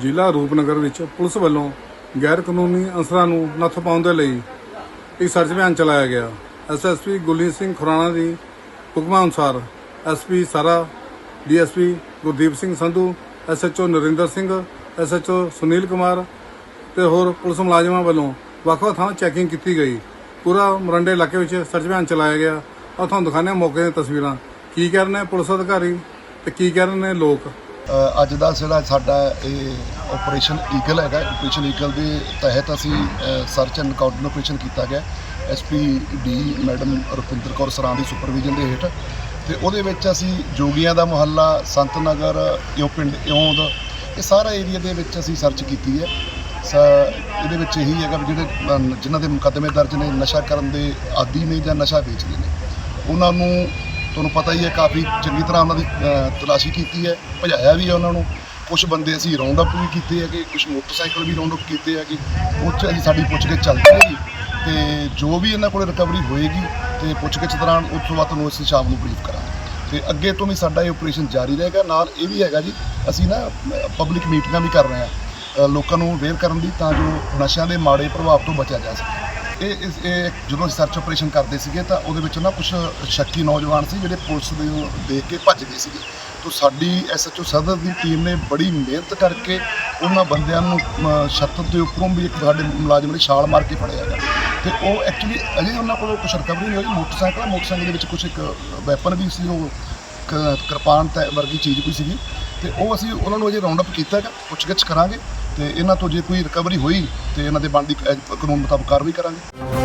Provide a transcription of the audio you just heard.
ਜ਼ਿਲ੍ਹਾ ਰੂਪਨਗਰ ਵਿੱਚ ਪੁਲਿਸ ਵੱਲੋਂ ਗੈਰ ਕਾਨੂੰਨੀ ਅਨਸਰਾਂ ਨੂੰ ਨੱਥ ਪਾਉਣ ਦੇ ਲਈ ਇੱਕ ਸਰਚ ਅਭਿਆਨ ਚਲਾਇਆ ਗਿਆ। ਐਸਐਸਪੀ ਗੁਲੀ ਸਿੰਘ ਖੁਰਾਣਾ ਦੀ ਹੁਕਮਾਂ ਅਨੁਸਾਰ ਐਸਪੀ ਸਾਰਾ DSP Gurdeep Singh Sandhu SHO Narinder Singh SHO Sunil Kumar ਤੇ ਹੋਰ ਪੁਲਿਸ ਮੁਲਾਜ਼ਮਾਂ ਵੱਲੋਂ ਵੱਖ-ਵੱਖ ਥਾਂ ਚੈਕਿੰਗ ਕੀਤੀ ਗਈ। ਪੂਰਾ ਮਰੰਡੇ ਇਲਾਕੇ ਵਿੱਚ ਸਰਚ ਅਭਿਆਨ ਚਲਾਇਆ ਗਿਆ। ਔਰ ਤੁਹਾਨੂੰ ਦਿਖਾਉਂਦੇ ਹਾਂ ਮੌਕੇ ਦੀਆਂ ਤਸਵੀਰਾਂ। ਕੀ ਕਹਿ ਰਹੇ ਨੇ ਪੁਲਿਸ ਅਧਿਕਾਰੀ ਤੇ ਕੀ ਕਹਿ ਰਹੇ ਨੇ ਲੋਕ? ਅੱਜ ਦਾ ਜਿਹੜਾ ਸਾਡਾ ਇਹ ਆਪਰੇਸ਼ਨ ਈਗਲ ਹੈਗਾ। ਆਪਰੇਸ਼ਨ ਈਗਲ ਦੇ ਤਹਿਤ ਅਸੀਂ ਸਰਚ ਐਂਡ ਕਾਊਂਟਰ ਆਪਰੇਸ਼ਨ ਕੀਤਾ ਗਿਆ। SP D madam Rupinder Kaur Sran ਦੀ ਸੁਪਰਵਿਜ਼ਨ ਦੇ ਹੇਠ। ਤੇ ਉਹਦੇ ਵਿੱਚ ਅਸੀਂ ਜੋਗੀਆਂ ਦਾ ਮੁਹੱਲਾ ਸੰਤ ਨਗਰ ਇਉਂ ਪਿੰਡ ਇਉਂਦ ਇਹ ਸਾਰਾ ਏਰੀਆ ਦੇ ਵਿੱਚ ਅਸੀਂ ਸਰਚ ਕੀਤੀ ਹੈ। ਸ- ਇਹਦੇ ਵਿੱਚ ਇਹੀ ਹੈਗਾ ਵੀ ਜਿਹੜੇ ਜਿਨ੍ਹਾਂ ਦੇ ਮੁਕੱਦਮੇ ਦਰਜ ਨੇ, ਨਸ਼ਾ ਕਰਨ ਦੇ ਆਦੀ ਨੇ ਜਾਂ ਨਸ਼ਾ ਵੇਚਦੇ ਨੇ, ਉਹਨਾਂ ਨੂੰ ਤੁਹਾਨੂੰ ਪਤਾ ਹੀ ਹੈ, ਕਾਫੀ ਚੰਗੀ ਤਰ੍ਹਾਂ ਉਹਨਾਂ ਦੀ ਤਲਾਸ਼ੀ ਕੀਤੀ ਹੈ, ਭਜਾਇਆ ਵੀ ਹੈ ਉਹਨਾਂ ਨੂੰ। ਕੁਝ ਬੰਦੇ ਅਸੀਂ ਰਾਉਂਡ ਅਪ ਵੀ ਕੀਤੇ ਹੈਗੇ ਕੁਝ ਮੋਟਰਸਾਈਕਲ ਵੀ ਰਾਉਂਡ ਅਪ ਕੀਤੇ ਹੈਗੇ। ਉਹ 'ਚ ਅਸੀਂ ਸਾਡੀ ਪੁੱਛਗਿੱਛ ਚੱਲਦੀ ਹੈਗੀ। ਤੇ ਜੋ ਵੀ ਇਹਨਾਂ ਕੋਲ ਰਿਕਵਰੀ ਹੋਏਗੀ, ਤੇ ਪੁੱਛਗਿੱਛ ਦੌਰਾਨ ਉਸ ਤੋਂ ਬਾਅਦ ਤੁਹਾਨੂੰ ਅਸੀਂ ਸ਼ਾਮ ਨੂੰ ਬਰੀਫ ਕਰਾਂਗੇ। ਤੇ ਅੱਗੇ ਤੋਂ ਵੀ ਸਾਡਾ ਇਹ ਆਪਰੇਸ਼ਨ ਜਾਰੀ ਰਹੇਗਾ। ਨਾਲ ਇਹ ਵੀ ਹੈਗਾ ਜੀ, ਅਸੀਂ ਨਾ ਪਬਲਿਕ ਮੀਟਿੰਗਾਂ ਵੀ ਕਰ ਰਹੇ ਹਾਂ। ਲੋਕਾਂ ਨੂੰ ਅਵੇਅਰ ਕਰਨ ਦੀ ਤਾਂ ਜੋ ਨਸ਼ਿਆਂ ਦੇ ਮਾੜੇ ਪ੍ਰਭਾਵ ਤੋਂ ਬਚਿਆ ਜਾ ਸਕੇ। ਇਹ ਇਸ- ਇਹ ਜਦੋਂ ਅਸੀਂ ਸਰਚ ਆਪਰੇਸ਼ਨ ਕਰਦੇ ਸੀਗੇ ਤਾਂ ਉਹਦੇ ਵਿੱਚ ਨਾ ਕੁਝ ਸ਼ੱਕੀ ਨੌਜਵਾਨ ਸੀ ਜਿਹੜੇ ਪੁਲਿਸ ਦੇ ਨੂੰ ਦੇਖ ਕੇ ਭੱਜ ਗਏ ਸੀਗੇ। ਤੋਂ ਸਾਡੀ ਐਸਐਚਓ ਸਦਰ ਦੀ ਟੀਮ ਨੇ ਬੜੀ ਮਿਹਨਤ ਕਰਕੇ ਉਹਨਾਂ ਬੰਦਿਆਂ ਨੂੰ ਅਮ, ਛੱਤ ਦੇ ਉੱਪਰੋਂ ਵੀ ਇੱਕ ਸਾਡੇ ਮੁਲਾਜ਼ਮ ਨੇ ਛਾਲ ਮਾਰ ਕੇ ਫੜਿਆ ਹੈਗਾ। ਤੇ ਉਹ ਐਕਚੁਅਲੀ ਅਜੇ ਉਹਨਾਂ ਕੋਲ ਕੁਝ ਰਿਕਵਰੀ ਨਹੀਂ ਹੋਈ। ਮੋਟਰਸਾਈਕਲ ਮੋਟਰਸਾਈਕਲ ਦੇ ਵਿੱਚ ਕੁਝ ਇੱਕ ਵੈਪਨ ਵੀ ਸੀ ਉਹ ਕ- ਕਿਰਪਾਨ ਤੇ ਵਰਗੀ ਚੀਜ਼ ਕੋਈ ਸੀਗੀ। ਤੇ ਉਹ ਅਸੀਂ ਉਹਨਾਂ ਨੂੰ ਅਜੇ ਰਾਉਂਡ ਅਪ ਕੀਤਾ ਹੈਗਾ। ਪੁੱਛਗਿੱਛ ਕਰਾਂਗੇ। ਤੇ ਇਹਨਾਂ ਤੋਂ ਜੇ ਕੋਈ ਰਿਕਵਰੀ ਹੋਈ ਤੇ ਇਹਨਾਂ ਦੇ ਬਣਦੀ ਕਾਨੂੰਨ ਮੁਤਾਬਕ ਕਾਰਵਾਈ ਕਰਾਂਗੇ।